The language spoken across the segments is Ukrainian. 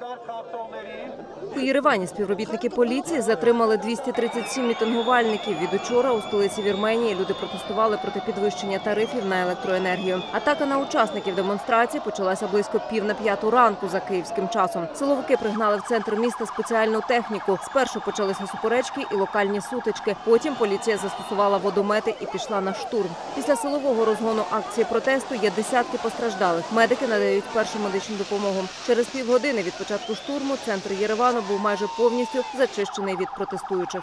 կարգ հարտողներին У Єревані співробітники поліції затримали 237 мітингувальників. Від учора у столиці Вірменії люди протестували проти підвищення тарифів на електроенергію. Атака на учасників демонстрації почалася близько пів на п'яту ранку за київським часом. Силовики пригнали в центр міста спеціальну техніку. Спершу почалися суперечки і локальні сутички. Потім поліція застосувала водомети і пішла на штурм. Після силового розгону акції протесту є десятки постраждалих. Медики надають першу медичну допомогу. Через півгодини від початку штурму центр Єревану був майже повністю зачищений від протестуючих.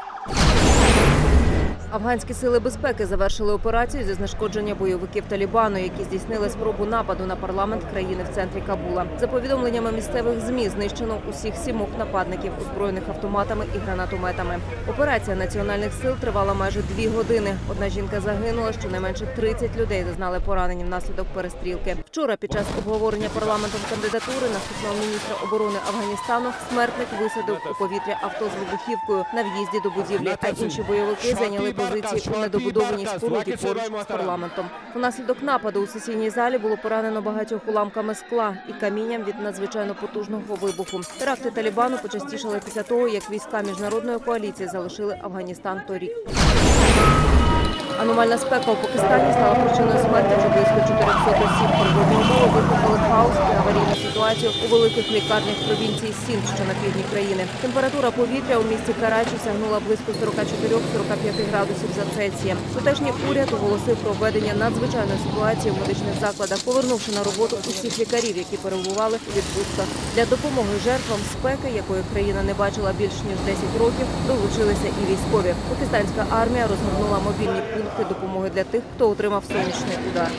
Афганські сили безпеки завершили операцію зі знешкодження бойовиків Талібану, які здійснили спробу нападу на парламент країни в центрі Кабула. За повідомленнями місцевих змі знищено усіх сімох нападників, озброєних автоматами і гранатометами. Операція національних сил тривала майже дві години. Одна жінка загинула, щонайменше 30 людей зазнали поранень внаслідок перестрілки. Вчора під час обговорення парламентом кандидатури наступного міністра оборони Афганістану смертник висадив у повітря авто з вибухівкою на в'їзді до будівлі. А інші бойовики зайняли позиції у недобудованій споруді поруч з парламентом. Внаслідок нападу у сесійній залі було поранено багатьох уламками скла і камінням від надзвичайно потужного вибуху. Теракти Талібану почастішали після того, як війська міжнародної коаліції залишили Афганістан торік. Аномальна спека у Пакистані стала причиною смерті вже близько 400 осіб. Передоднього викликали хаос і аварійну ситуацію у великих лікарнях провінції Сінд, що на півдні країни. Температура повітря у місті Карачі сягнула близько 44-45 градусів за Цельсієм. Тутешній уряд оголосив про введення надзвичайної ситуації в медичних закладах, повернувши на роботу усіх лікарів, які перебували у відпустках. Для допомоги жертвам спеки, якої країна не бачила більш ніж 10 років, долучилися і військові. Пакистанська армія розгорнула мобільні пункти допомоги для тих, хто отримав сонячний удар.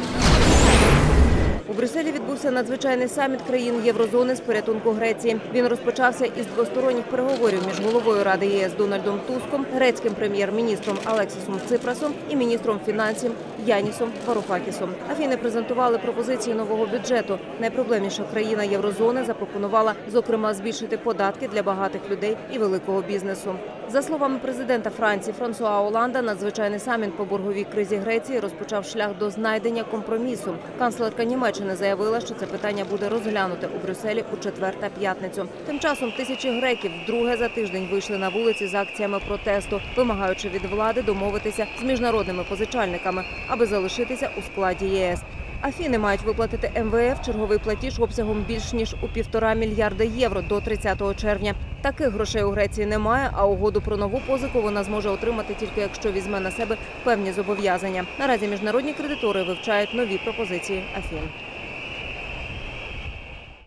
У Брюсселі відбувся надзвичайний саміт країн Єврозони з порятунку Греції. Він розпочався із двосторонніх переговорів між головою Ради єС Дональдом Туском, грецьким прем'єр-міністром Алексісом Ципрасом і міністром фінансів Янісом Варофакісом. Афіни презентували пропозиції нового бюджету. Найпроблемніша країна Єврозони запропонувала зокрема збільшити податки для багатих людей і великого бізнесу. За словами президента Франції Франсуа Оланда, надзвичайний саміт по борговій кризі Греції розпочав шлях до знайдення компромісу. Канцлерка Німеччини заявила, що це питання буде розглянуте у Брюсселі у четвер та п'ятницю. Тим часом тисячі греків вдруге за тиждень вийшли на вулиці з акціями протесту, вимагаючи від влади домовитися з міжнародними позичальниками, аби залишитися у складі ЄС. Афіни мають виплатити МВФ черговий платіж обсягом більш ніж у півтора мільярда євро до 30 червня. Таких грошей у Греції немає, а угоду про нову позику вона зможе отримати тільки якщо візьме на себе певні зобов'язання. Наразі міжнародні кредитори вивчають нові пропозиції Афін.